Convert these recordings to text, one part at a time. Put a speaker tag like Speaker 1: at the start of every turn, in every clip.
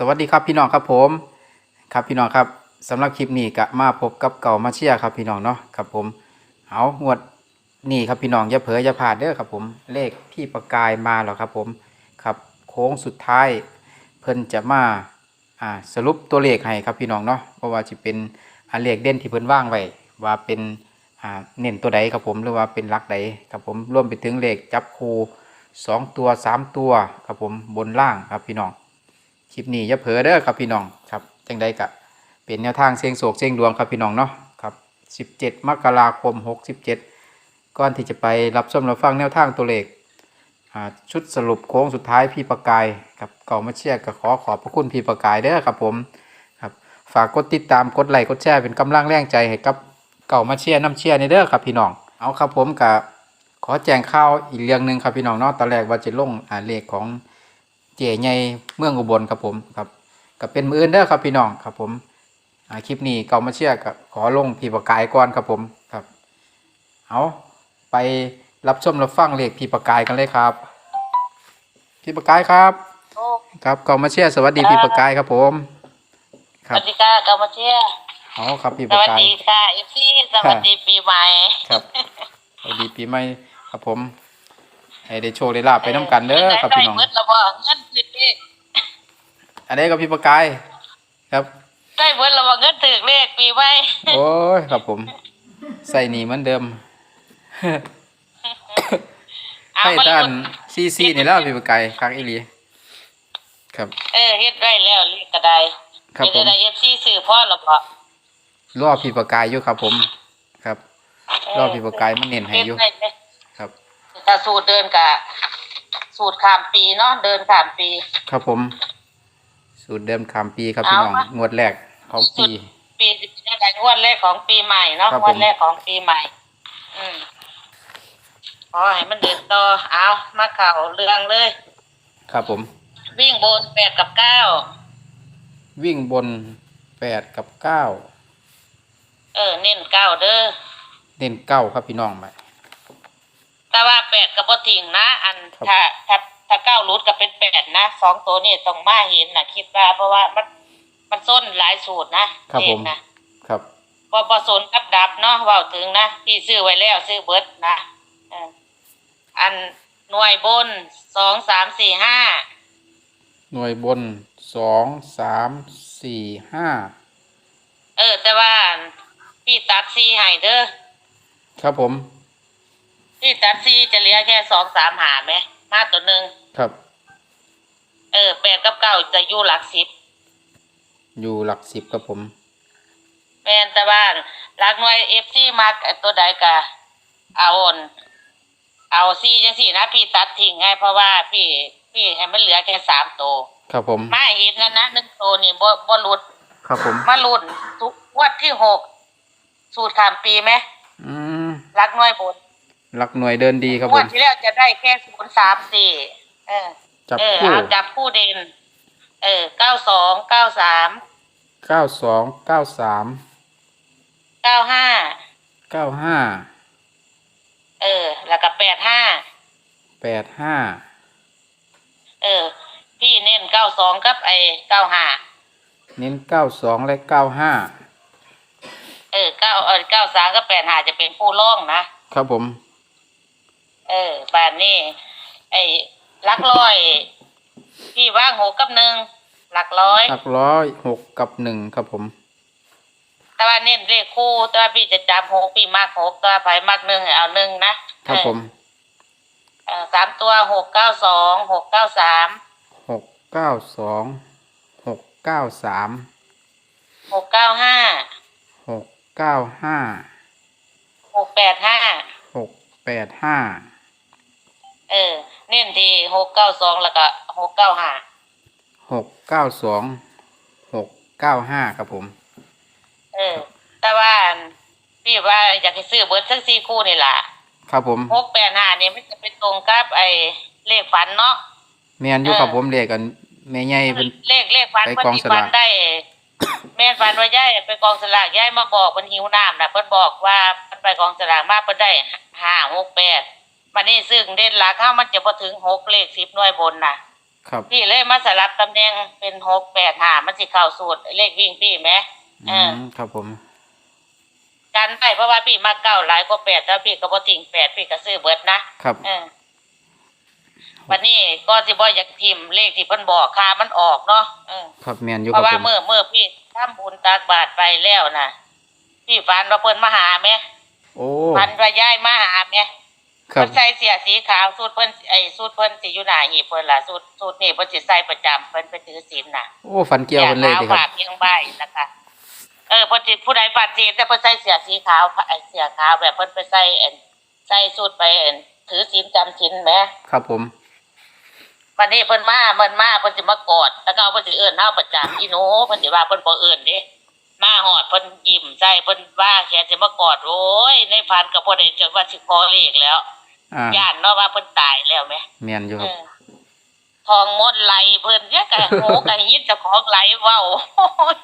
Speaker 1: สวัสดีครับพี่น้องครับผมครับพี่น้องครับสำหรับคลิปนี้ก็มาพบกับเก่ามาเชียครับพี่น้องเนาะครับผมเอางวดนี่ครับพี่น้องอย่าเผลออย่าพลาดเด้อครับผมเลขพี่ประกายมาแล้วครับผมครับโค้งสุดท้าย เพิ่นจะมาอ่าสรุปตัวเลขให้ครับพี่น้องเนาะเพราะว่าจะเป็นอ่าเลขเด่นที่เพิ่นว่างไว้ว่าเป็นอ่าเน้นตัวใดครับผมหรือว่าเป็นลักใดครับผมรวมไปถึงเลขจับคู่สองตัวสามตัวครับผมบนล่างครับพี่น้อง คลิปนี้อย่าเผลอเด้อครับพี่น้องครับจังใดกะเป็นแนวทางเสียงโศกเสียงดวงครับพี่น้องเนาะครับ17 มกราคม 67 ก่อนที่จะไปรับชมรับฟังแนวทางตัวเลขอ่าชุดสรุปโค้งสุดท้ายพี่ประกายครับเก่ามาเชียร์ก็ขอขอบพระคุณพี่ประกายเด้อครับผมครับฝากกดติดตามกดไลค์กดแชร์เป็นกำลังแรงใจให้กับเก่ามาเชียร์น้ำเชียร์ในเด้อครับพี่น้องเอาครับผมกับขอแจ้งข่าวอีกเรื่องหนึ่งครับพี่น้องเนาะตอนแรกว่าจะลงอ่าเลขของ เจ๋ใหญ่เมืองอุบลครับผมครับก็เป็นมืออื่นเด้อครับพี่น้องครับผมอ่าคลิปนี้เก่ามาเชื่อกับขอลงพี่ประกายก่อนครับผมครับเอาไปรับชมรับฟังเลขพี่ประกายกันเลยครับพี่ประกายครับ
Speaker 2: โอ้
Speaker 1: ครับเก่ามาเชื่อสวัสดี
Speaker 2: ครับ
Speaker 1: พี่ประกายครับผม
Speaker 2: สวัสดีค่ะกามาเชียร์
Speaker 1: เอาครับพี่
Speaker 2: ส
Speaker 1: ประ
Speaker 2: วัส
Speaker 1: กาย
Speaker 2: ดีค่ะเอฟซีสวัสดีปีใหม่
Speaker 1: ครับสวัสดีปีใหม่ครับผม ให้ได้โชว์ได้ลาบไปน้ำกันเด้อครับพี่น้อง
Speaker 2: ได้เบิดแล้วบ่เงินถึกเลข
Speaker 1: อันนี้กับพี่ประกายครับ
Speaker 2: ได้เบิดแล้วบ่เงินถึกเลขปีใหม่
Speaker 1: โอ้ยครับผม ใส่หนีเหมือนเดิม
Speaker 2: เอา
Speaker 1: ให้
Speaker 2: มา
Speaker 1: ด้าน
Speaker 2: ลุ้น
Speaker 1: ซีซีนี่แล้วพี่ประไก่คักอีหลีครับ
Speaker 2: เออเฮ็ดได้แล้วเลขก็ได้
Speaker 1: ครับผม
Speaker 2: ได้เอฟซีซื้อพ่อแล้วบ่
Speaker 1: รอพี่ประไก่อยู่ครับผม ครับรอพี่ประไก่มันเน้นให้อยู่
Speaker 2: เฮ็ดได้เลย
Speaker 1: ครับ
Speaker 2: ถ้าสูตรเดินกะสูตรข้ามปีเนาะเดินข้ามปี
Speaker 1: ครับผม สูตรเดิมคำปีครับพี่น้อง
Speaker 2: เอามา
Speaker 1: งวดแรกของปี
Speaker 2: ปีได้งวดแรกของปีใหม่เนาะ
Speaker 1: ครับ
Speaker 2: ง
Speaker 1: ผม
Speaker 2: วดแรกของปีใหม่ อืมขอให้มันเดินต่อเอามาเข่าเรื่องเลย
Speaker 1: ครับผม
Speaker 2: วิ่งบนแปดกับเก้า
Speaker 1: วิ่งบนแปดกับเก้า
Speaker 2: เออ เน้นเก้าเด้อ
Speaker 1: เน้นเก้าครับพี่น้องไป
Speaker 2: แต่ว่าแปดกับบ่ทิ้งนะ อัน
Speaker 1: ครับ
Speaker 2: ถ้าถ้าถ้าเก้ารุดก็เป็นแปดนะสองตัวนี่ต้องมาเห็นนะคิดว่า เพราะว่ามันมันส้นหลายสูตรนะครับ
Speaker 1: ผม
Speaker 2: เนะครับ บ่บ่สนกับดับเนาะเว้าถึงนะพี่ซื้อไว้แล้วซื้อเบิดนะเอออันหน่วยบนสองสามสี่ห้า
Speaker 1: หน่วยบนสองสามสี่ห้า
Speaker 2: เออ แต่ว่าพี่ตัดสี่ให้เด้อ
Speaker 1: ครับผม
Speaker 2: พี่ตัดสี่จะเหลือแค่สองสามหาไหมมาตัวหนึ่ง
Speaker 1: ครับ
Speaker 2: เออแปดกับเก้าจะอยู่หลักสิบ
Speaker 1: อยู่หลักสิบครับผม
Speaker 2: แม่นแต่บ้านหลักหน่วยเอฟซีมักไอ้ตัวใดกะเอาอ่อนเอาซี่จังสี่นะพี่ตัดทิ้งให้เพราะว่าพี่พี่ให้มันเหลือแค่สามตัว
Speaker 1: ครับผม
Speaker 2: มาเห็นนะนะหนึ่งตัวนี่บ่บ่หลุด
Speaker 1: ครับผม
Speaker 2: มาหลุดทุกงวัดที่หกสูตรขามปีไหม
Speaker 1: อืม
Speaker 2: หลักหน่วยบน
Speaker 1: หลักหน่วยเดินดีครับ
Speaker 2: ง
Speaker 1: ผ
Speaker 2: วด
Speaker 1: ม
Speaker 2: ที่แล้วจะได้แค่ศูนย์สามสี่เออ
Speaker 1: จับ
Speaker 2: เออ
Speaker 1: คู่
Speaker 2: เอาจับคู่เด่น เออเก้าสองเก้าสาม
Speaker 1: เก้าสองเก้าสาม
Speaker 2: เก้าห้า
Speaker 1: เก้าห้า
Speaker 2: เออ แล้วก็แปดห้า
Speaker 1: แปดห้า
Speaker 2: เออ พี่เน้นเก้าสองกับไอ้เก้าห้า
Speaker 1: เน้นเก้าสองและเก้าห้า
Speaker 2: เออเก้าเออเก้าสามกับแปดห้าจะเป็นผู้ล่องนะครับ
Speaker 1: ผม
Speaker 2: เออบ้านนี้ไอ้หลักร้อยพี่ว่างหกกับหนึ่งหลักร้อย
Speaker 1: หลักร้อยหกกับหนึ่งครับผม
Speaker 2: แต่ว่าเน้นเลขคู่แต่ว่าพี่จะจับหกพี่มากหกแต่ว่าไผ่มากหนึ่งให้เอาหนึ่งนะครับ
Speaker 1: ผม
Speaker 2: เออสามตัวหกเก้าสองหกเก้าสาม
Speaker 1: หกเก้าสองหกเก้าสาม
Speaker 2: หกเก้าห้า
Speaker 1: หกเก้าห้า
Speaker 2: หกแปดห้า
Speaker 1: หกแปดห้า
Speaker 2: เออ เน้นที่หกเก้าสองแล้วก็หกเก้าห้า
Speaker 1: หกเก้าสองหกเก้าห้าครับผม
Speaker 2: เออ แต่ว่าพี่ว่าอยากให้ซื้อเบิร์ดทั้งสี่คู่นี่แหละ
Speaker 1: ครับผม
Speaker 2: หกแปดห้านี่มันจะเป็นตรงกับไอ้เลขฝันเนาะ
Speaker 1: แมนอยู่
Speaker 2: เออ
Speaker 1: ครับผมเรียกกันแม่ใหญ่เป็น
Speaker 2: เลขเลขฝัน
Speaker 1: ไป
Speaker 2: เพิ่น
Speaker 1: กอง
Speaker 2: ที่
Speaker 1: สลาก
Speaker 2: ฝันได้ แม่นฝันว่าย่ายไปกองสลากย่ายมาบอกเพิ่นหิวน้ำนะเพิ่นบอกว่าเพิ่นไปกองสลากมาเพิ่นได้ห้าหกแปด วันนี้ซึ่งเด่นหลักเข้ามันจะพอถึงหกเลขสิบหน่วยบนน่ะ
Speaker 1: ครับ
Speaker 2: พี่เลยมาสลับตำแหน่งเป็นหกแปดห้ามันสิเข้าสูตรเลขวิ่งพี่ไหม
Speaker 1: อื
Speaker 2: เออ
Speaker 1: มครับผม
Speaker 2: กันไปเพราะว่าพี่มาเก้าหลายกว่าแปดแล้วพี่ก็บ่ทิ้งแปดพี่ก็ซื้อเบิดนะครับ เออวันนี้ก็สิบ่อยากทิมเลขที่เพิ่นบอกค่ามันออกเนาะเออ
Speaker 1: ครับแมนอยู่
Speaker 2: เพ
Speaker 1: ครับ
Speaker 2: ราะว่า
Speaker 1: ผม
Speaker 2: เมื่อเมื่อพี่ทำบุญตักบาตรไปแล้วน่ะพี่ฝันว่าเพิ่นมาหาแม่
Speaker 1: โอ้
Speaker 2: ฝันว่าย้ายมาหาแม่
Speaker 1: ครับ
Speaker 2: เพิ่นใส่เสื้อสีขาวสูทเพิ่นไอ้สูทเพิ่นสิอยู่หน้าหีบเพิ่นล่ะสูทสูทนี่เพิ่นสิใส่ประจำเพิ่นไปถือศีลน่ะ
Speaker 1: โอ้ฟันเกี่ยวกันเลย
Speaker 2: ขาว
Speaker 1: ดิครับ
Speaker 2: บาดเพียงใบนะคะ เออเพิ่นสิผู้ใดฝันสิแต่เพิ่นใส่เสื้อสีขาวไอ้เสื้อขาวแบบเพิ่นไปใส่เอ็นใส่สูทไปเอ็นถือศีลจำศีลแหม
Speaker 1: ครับผม
Speaker 2: วันนี้เพิ่นมาเพิ่นมาเพิ่นสิมากอดแล้วก็เอาเพิ่นสิเอิ้นเฮาประจำอีหนูเพิ่นสิว่าเพิ่นบ่เอิ้นเด้มาหอดเพิ่นยิ้มใส่เพิ่นว่าแค่สิมากอดโอ้ยในฝันก็บ่ได้จนว่าสิขอเลขแล้ว
Speaker 1: อ่า
Speaker 2: ย่านเนาะว่าเพิ่นตายแล้วแหม
Speaker 1: แมนอยู่
Speaker 2: เอ
Speaker 1: ครับ
Speaker 2: อทองหมดไหลเพิ่นเนี่ยกะโหกะยินเจ้าของไหลเว้าโอ้ย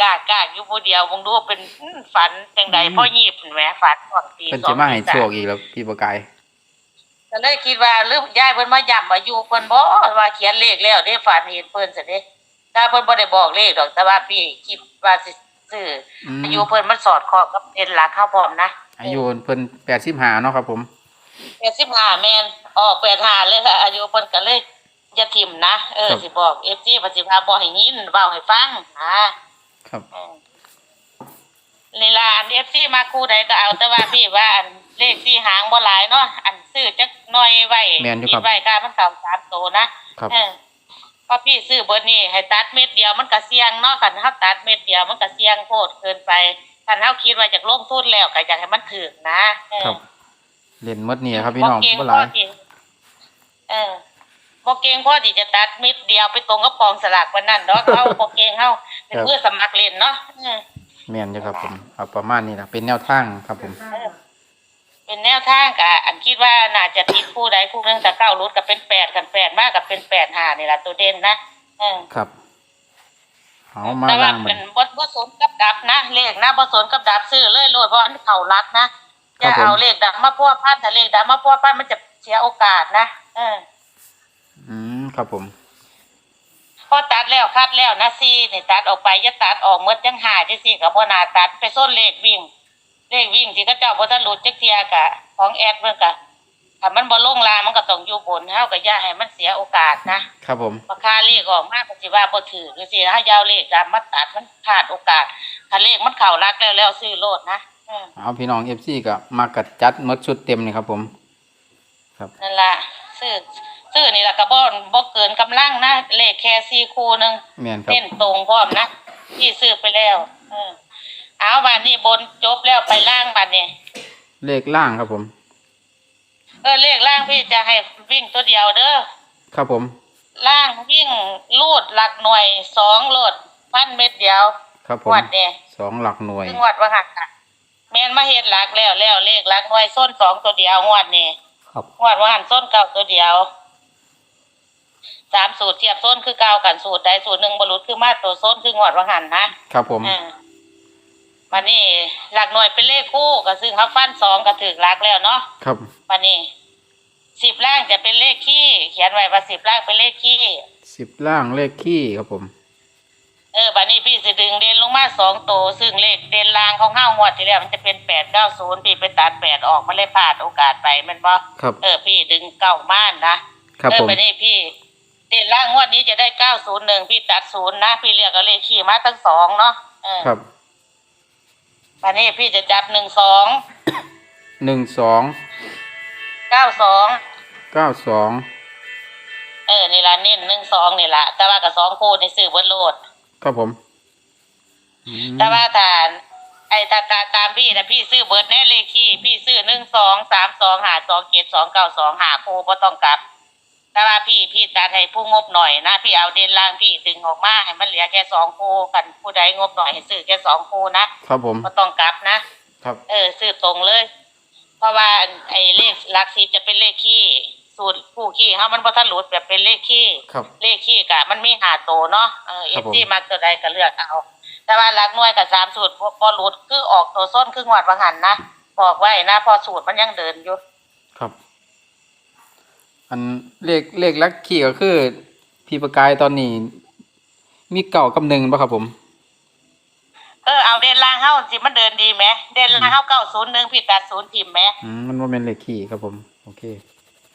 Speaker 2: กากกากอยู่ผู้เดียวมึงดูว่าเป็นฝันจังใดพ่อยีบแหมฝันช่วงตี
Speaker 1: เป็น
Speaker 2: สอ
Speaker 1: สิ
Speaker 2: ง
Speaker 1: มาให้
Speaker 2: ตี
Speaker 1: โช
Speaker 2: สา
Speaker 1: คอีกแล้วพี่ประกาย
Speaker 2: ก็เลยคิดว่าหรือยายเพิ่นมาย้ำอายุเพิ่นบ่ว่าเขียนเลขแล้วได้ฝันเห็นเพิ่นซะเด้ถ้าเพิ่นบ่ได้บอกเลขดอกแต่ว่าพี่คิดว่าสิ ซื้อ
Speaker 1: อืม
Speaker 2: อายุเพิ่นมันสอดคล้องกับเป็นหลักเข้าพร้อมนะ
Speaker 1: อายุเพิ่นแปดสิบห้าเนาะครับผม
Speaker 2: 85แม่นออก85เลยค่ะ อายุเพิ่นก็เลยอย่าทิ่มนะเออสิบอก FG ปฏิภาบ่ให้ยินเว้าให้ฟังนะครับเออนี่ล่ะอัน FG มาคู่ใดก็เอาแต่ว่าพี่ว่าอันเลขที่หางบ่หลายเนาะอันซื้อจักหน่อยไว้
Speaker 1: แม่นอยู่
Speaker 2: คิ
Speaker 1: ครั
Speaker 2: ด
Speaker 1: บ
Speaker 2: ไว้ค่ะมันเข้าสามโตนะ
Speaker 1: ครับ
Speaker 2: เออเพราะพี่ซื้อเบอร์นี้ให้ตัดเม็ดเดียวมันก็เสี่ยงเนาะคันเฮาตัดเม็ดเดียวมันก็เสี่ยงโพดเกินไปคันเฮาคิดว่าจากลงทุนแล้วก็อยากให้มันถึกนะเออ
Speaker 1: ครับเล่นหมดนี่ครับพี่น้อง
Speaker 2: เก่ง
Speaker 1: บ่ห
Speaker 2: พ
Speaker 1: ลา
Speaker 2: อยที่เออบ่เก่งพอที่จะตัดเม็ดเดียวไปตรงกับกองสลากวันนั้นเนาะเฮาบ่เก่งเฮาเป็นเพื่อสมัครเล่นเนาะเออ
Speaker 1: แมนอยู่ครับผมเอาประมาณนี้นะเป็นแนวทางครับผม
Speaker 2: เออเป็นแนวทางกะอันคิดว่าน่าจะติดผู้ใดผู้หนึงแต่เก้ารุดก็เป็นแปดกันแปดมากกับเป็นแปดหานี่ล่ะตัวเด่นนะเออ
Speaker 1: ครับเอามา
Speaker 2: แต่ว่า
Speaker 1: ล่างมั
Speaker 2: เป็นนบ่บ่สนกับดับนะเลขนะบ่สนกับดับซื้อเลยโลดเพราะอันเขารักนะ
Speaker 1: ครั
Speaker 2: จะ
Speaker 1: บผม
Speaker 2: เอาเลขดับมาพัวพันถ้าเลขดับมาพัวพันมันจะเสียโอกาสนะเออ
Speaker 1: อืมครับผม
Speaker 2: พอตัดแล้วคัดแล้วนะซี่นี่ตัดออกไปอย่าตัดออกหมดจังหาจังซี่ก็บ่น่าตัดไปส้นเลขวิ่ง เลขวิ่งที่เขาเจ้าบ่ทันหลุดจักเที่ยกะของแอดเพิ่นก็ถ้ามันบ่ลงลางมันก็ต้องอยู่บนเฮาก็อย่าให้มันเสียโอกาสนะครับ
Speaker 1: ผม
Speaker 2: ราคาเลขออกมาก็สิว่าบ่ถือจังซี่ถ้ายาวเลขดับมาตัดมันพลาดโอกาสถ้าเลขมันเข้ารักแล้วแล้วซื้อโลดนะอืม
Speaker 1: เอาพี่น้องเอฟซีก็มากัดจัดหมดชุดเต็มนี่ครับผมครับ
Speaker 2: นั่นล่ะซื้อซื้อนี่ล่ะก็บ่บ่เกินกำลังนะเลขแค่สี่คู่หนึง
Speaker 1: แมนครับ
Speaker 2: เน้นตรงพร้อมนะที่ซื้อไปแล้วเออ เอาบัดนี้บนจบแล้วไปล่างบัดนี้
Speaker 1: เลขล่างครับผม
Speaker 2: เออเลขล่างพี่จะให้วิ่งตัวเดียวเด้อ
Speaker 1: ครับผม
Speaker 2: ล่างวิ่งลูดหลักหน่วยสองโลดพันเม็ดเดียว
Speaker 1: ครับผ
Speaker 2: ง
Speaker 1: ม
Speaker 2: วดเนี่ย
Speaker 1: สองหลักหน่วย
Speaker 2: งวดว่าหักค่ะแม่นมาเฮ็ดหลักแล้วแล้วเลขหลักหน่วยส้นสองตัวเดียวงวดนี่
Speaker 1: ครับ
Speaker 2: งวดว่าหันส้นเก้าตัวเดียวสามสูตรเทียบส้นคือเก้ากันสูตรใดสูตรหนึ่งบรรลุคือมาตัวส้นคืองวดว่าหันนะครับ
Speaker 1: ผม
Speaker 2: อ่า วันนี้หลักหน่วยเป็นเลขคู่ก็ซึ่งเขาฟันสองก็ถึกหลักแล้วเนาะ
Speaker 1: ครับ
Speaker 2: วันนี้สิบล่างจะเป็นเลขขี้ เขียนไว้ว่าสิบล่างเป็นเลขขี้
Speaker 1: สิบล่างเลขขี้ครับผม
Speaker 2: เออบัดนี้พี่สิดึงเด่นลงมาสองตัวซึ่งเลขเด่นล่างของเฮ้างวดที่แล้วมันจะเป็นแปดเก้าศูนย์พี่ไปตัดแปดออกมันเลยพลาดโอกาสไปแมันบ่
Speaker 1: ครับ
Speaker 2: เออพี่ดึงเก้าม่านนะครับเออ
Speaker 1: ผม
Speaker 2: บัดนี้พี่เด่นล่างงวดนี้จะได้เก้าศูนย์หนึ่งพี่ตัดศูนย์นะพี่เรียกเอาเลขขี้มาทั้งสองเนาะเออ
Speaker 1: ครับ
Speaker 2: บัดนี้พี่จะจับหนึ่งสอง
Speaker 1: หนึ่งสอง
Speaker 2: เก้าสอง
Speaker 1: เก้าสอง
Speaker 2: เออนี่ละเน้นหนึ่งสองนี่ละแต่ว่ากับสองคู่ในสื่อเบนโลด
Speaker 1: ครับผมอืม
Speaker 2: แต่ว่าฐานไอ้ตาตาตามพี่นะพี่ซื้อเบิร์ดแน่เลขที่พี่ซื้อหนึ่งสองสามสองหาสองเจ็ดสองเก้าสองหาครูก็ต้องกลับ แต่ว่าพี่พี่ตัดให้ผู้งบหน่อยนะพี่เอาเด่นล่างพี่ดึงออกมาให้มันเหลือแค่สองคู่กันผู้ใดงบหน่อยให้ซื้อแค่สองคู่นะครับ
Speaker 1: ผม
Speaker 2: ก็ต้องกลับนะ ครับเออซื้อตรงเลย เพราะว่าไอ้เลขหลักสิบจะเป็นเลขขี้สูตรผู้ขี้เขามันพอทันหลุดแบบเป็นเลขขี้
Speaker 1: ครับ
Speaker 2: เลขขี้กะมันมีหาโตวเนาะเออ
Speaker 1: ครั
Speaker 2: เอบ
Speaker 1: ผม
Speaker 2: ซีมักตัวใดก็เลือกเอา แต่ว่าหลักหน่วยกับสามสูตรพอพอหลุดคือออกตัวส้นครึ่งวัดวังหันนะบอกไว้นะพอสูตรมันยังเดินอยู่
Speaker 1: ครับ ออันเลขเลขลักขี้ก็คือ พี่ประกายตอนนี้ มีเก่ากับหนึ่งป่ะครับผม
Speaker 2: เออเอาเด่นล่างเฮาสิมันเดินดีไหมเด่นล่างเฮาเก้าศูนย์หนึ่งพี่ตัดศูนย์ทิมไหม
Speaker 1: อืมมันว่าเป็นเลขขี้ครับผม โอเค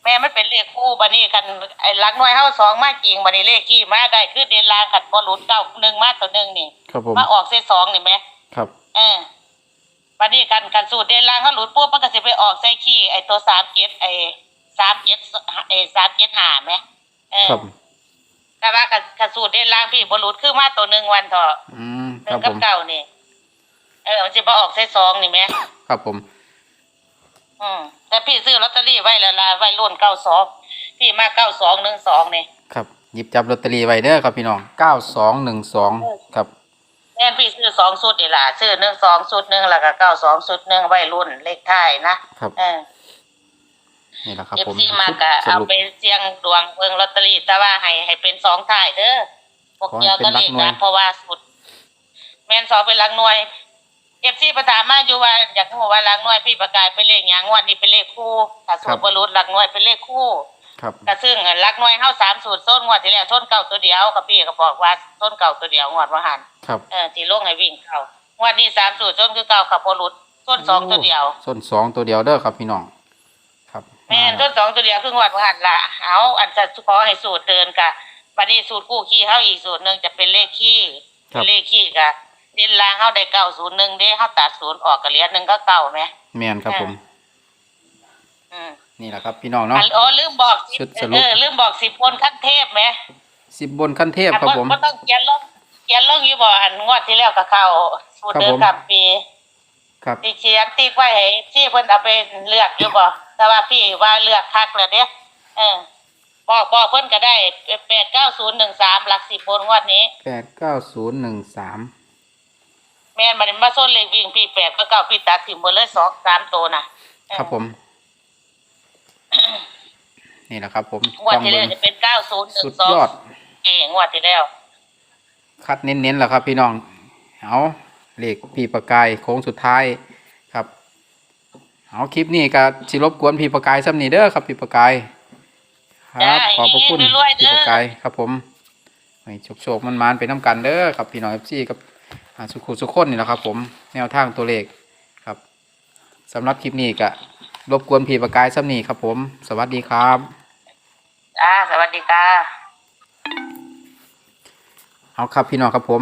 Speaker 2: แม่มันเป็นเลขคู่บัดนี้กันไอ้หลักหน่วยเฮาสองมาจริงบัดนี้เลขขี้มาได้คือเด่นล่างกันบ่หลุดเก้าหนึ่งมาตัวหนึ่งนี่
Speaker 1: ครับผม
Speaker 2: มาออกเส้นสองนี่ไหม
Speaker 1: ครับ
Speaker 2: เออบัดนี้กันกันสูตรเด่นล่างเขาหลุดปุ๊บมันก็สิไปออกใส่ขี้ไอ้ตัวสามเจ็ดไอ้ สามเจ็ดไอ้สามเจ็ดห้าไหมเออ
Speaker 1: ครับ
Speaker 2: แต่ว่ากันกันสูตรเด่นล่างพี่บ่หลุดคือมาตัวหนึ่งวันเถอะ
Speaker 1: อืม
Speaker 2: ห
Speaker 1: ค
Speaker 2: นึ่
Speaker 1: รั
Speaker 2: ง
Speaker 1: บ
Speaker 2: กั
Speaker 1: ผ
Speaker 2: บ
Speaker 1: ม
Speaker 2: เก้านี่ เออมันจะมาออกใส่สองนี่ไหม
Speaker 1: ครับผม
Speaker 2: อืมแต่พี่ซื้อลอตเตอรี่ไว้แล้วล่ะไว้รุ่นเก้าสองพี่มาเก้าสองหนึ่งสองนี่
Speaker 1: ครับหยิบจับลอตเตอรี่ไว้เด้อครับพี่น้องเก้าสองหนึ่งสองครับ
Speaker 2: แม่นพี่ซื้อสองชุดนี่ล่ะซื้อหนึ่งสองชุดหนึ่งแล้วก็เก้าสองชุดหนึ่งไว้รุ่นเลขท้ายนะครับ เออ
Speaker 1: นี่แหละครับ
Speaker 2: เอฟ
Speaker 1: ผม
Speaker 2: ซีมากะ
Speaker 1: ส
Speaker 2: เอา
Speaker 1: รุป
Speaker 2: ไปเสี่ยงดวงเบิ่งลอตเตอรี่แต่ว่าให้ให้เป็นสองท้ายเด้อพวก
Speaker 1: ขอให้
Speaker 2: เกี่ยวกับเลข
Speaker 1: เป็นหลักหน่วย
Speaker 2: นะเพราะว่าสุด แม่นสองเป็นหลักหน่วยเอฟซีประถามมาอยู่ว่าอยากรู้ว่าหลักหน่วยพี่ประกายเป็นเลขหยังงวดนี้เป็นเลขคู่ถ้าสูตรบรรลุหลักหน่วยเป็นเลขคู่
Speaker 1: ครับ
Speaker 2: ก็ซึ่งหลักหน่วยเฮาสามสูตรส้นงวดที่แล้วส้นเก่าตัวเดียวกับพี่ก็บอกว่าส้นเก่าตัวเดียวงวดว่าหัน
Speaker 1: ครับ
Speaker 2: เออที่ลงให้วิ่งเข้างวดนี้สามสูตรส้นคือเก่าขับพลุดส้นสองตัวเดียว
Speaker 1: ส่วนสองตัวเดียวเด้อครับพี่น้องครับ
Speaker 2: แม่นส้นสองตัวเดียวคืองวดว่าหันละเอาอันจะขอให้สูตรเดินกะบัดนี้สูตรคู่ขี้เฮาอีกสูตรหนึ่งจะเป็นเลขขี้
Speaker 1: ครับ
Speaker 2: เลขขี้กะเด่นล่างเฮาได้เก้าศูนย์หนึ่งเด้เฮาตัดศูนย์ออกก็เหลือหนึ่งก็เก้าไหม
Speaker 1: แมนครับผม
Speaker 2: อืม
Speaker 1: นี่แหละครับพี่น้องเนาะ
Speaker 2: อันอ๋อลืมบอกสิ
Speaker 1: ชุดสรุป
Speaker 2: เออลืมบอกสิบคนขั้นเทพไหม
Speaker 1: สิบบนขั้นเทพครับผม
Speaker 2: ก็ต้องเขียนลงเขียนลงอยู่บ่อันงวดที่แล้วก็เข้าสูตรเดิม
Speaker 1: ครับผม
Speaker 2: กับปี
Speaker 1: ครับ
Speaker 2: ที่เขียนติ๊กไว้ให้ที่เพิ่นเอาไปเลือกอยู่บ่ แต่ว่าพี่ว่าเลือกคักแล้วเด้เออบอกบอกเพิ่นก็ได้แปดเก้าศูนย์หนึ่งสามหลักสิบบนงวดนี้
Speaker 1: แปดเก้าศูนย์หนึ่งสาม
Speaker 2: แม่นมันมาส้นเลขวิ่งพี่แปดก็เก้าพี่ตัดถิ่มหมดเลยสองสามตัวน่ะเออ
Speaker 1: ครับผม นี่แหละครับ ผม
Speaker 2: งวด
Speaker 1: ต้อง
Speaker 2: ที่
Speaker 1: เบิ่
Speaker 2: แล้ว
Speaker 1: ง
Speaker 2: จะเป็นเก้าศูนย์หนึ่ง
Speaker 1: สุด
Speaker 2: สอง
Speaker 1: ยอด
Speaker 2: เองงวดที่แล้ว
Speaker 1: คัดเน้นๆแหละครับ พี่น้องเอาเลขพี่ประกายโค้งสุดท้ายครับ เอาคลิปนี้ก็สิรบกวนพี่ประกายซ้ำนี่เด้อครับพี่ประกาย ครับ ขอบพระคุณพี่ประกายครับผมให้โชคๆมันมานๆไปน้ำกันเด้อครับพี่น้องเอฟซีกับอ่าสุขุสุขคนนี่แหละครับผมแนวทางตัวเลขครับสำหรับคลิปนี้ก็รบกวนพี่ประกายซ้ำนี่ครับผม สวัสดีครับ
Speaker 2: อ่าสวัสดีค่ะ
Speaker 1: เอาครับพี่น้องครับผม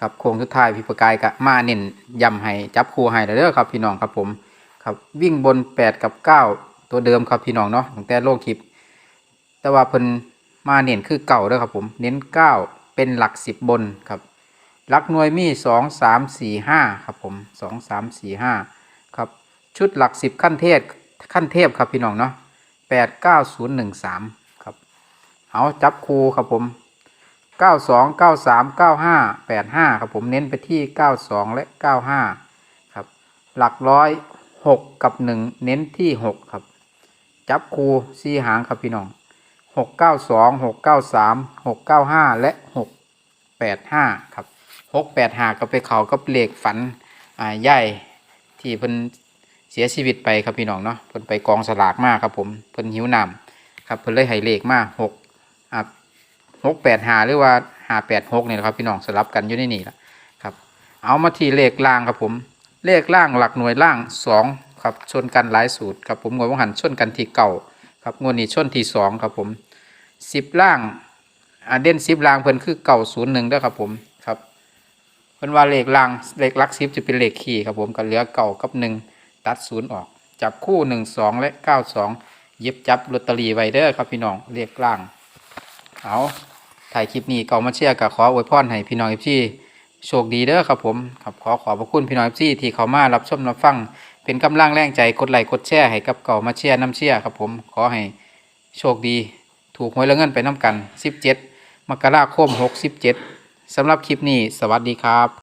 Speaker 1: ครับโค้งสุดท้ายพี่ประกายกะมาเน้นย้ำให้จับคู่ให้แล้วเด้อครับพี่น้องครับผม ครับวิ่งบน 8 กับ 9 ตัวเดิมครับพี่น้องเนาะตั้งแต่โลกคลิป แต่ว่าเพิ่นมาเน้นคือเก่าเด้อครับผมเน้น 9 เป็นหลัก 10 บนครับหลักหน่วยมี 2 3 4 5ครับผม2 3 4 5ครับชุดหลัก 10 ขั้นเทพขั้นเทพครับพี่น้องเนาะ8 9 0 1 3ครับเอาจับคู่ครับผมเก้าสองเก้าสามเก้าห้าแปดห้าครับผมเน้นไปที่เก้าสองและเก้าห้าครับ หลักร้อย หกกับหนึ่งเน้นที่หกครับ จับคูสี่หางครับพี่น้องหกเก้าสองหกเก้าสามหกเก้าห้าและหกแปดห้าครับหกแปดห้าก็ไปเขากับเลขฝันอ่าใหญ่ที่เพิ่นเสียชีวิตไปครับพี่น้องเนาะเพิ่นไปกองสลากมากครับผมเพิ่นหิวน้ำครับเพิ่นเลยให้เลขมาหกอ่าหกแปดหาหรือว่าหาแปดหกเนี่ยครับพี่น้องสลับกันอยู่ในนี่แหละครับ เอามาที่เลขล่างครับผม เลขล่างหลักหน่วยล่างสองครับชนกันหลายสูตรครับผมงวดวังหันชนกันที่เก่าครับงวดนี้ชนที่สองครับผมสิบล่างอาเด่นสิบล่างเพิ่นคือเก่าศูนย์หนึ่งด้วยครับผมครับเพิ่นว่าเลขล่างเลขหลักสิบจะเป็นเลขขี่ครับผมก็เหลือเก่ากับหนึ่งตัดศูนย์ออก จับคู่หนึ่งสองและเก้าสองเย็บจับลอตเตอรี่ไว้เด้อครับพี่น้องเลขล่างเอาถ่ายคลิปนี้ก็มาเชียร์กับขออวยพรให้พี่น้องพี่ โชคดีเด้อครับผมครับขอขอบพระคุณพี่น้องพี่ที่เขามารับชมรับฟัง เป็นกำลังแรงใจกดไลค์กดแชร์ให้กับเก่ามาเชียร์น้ำเชียร์ครับผมขอให้โชคดี ถูกหวยและเงินไปน้ำกัน 17 มกราคม 67สำหรับคลิปนี้ สวัสดีครับ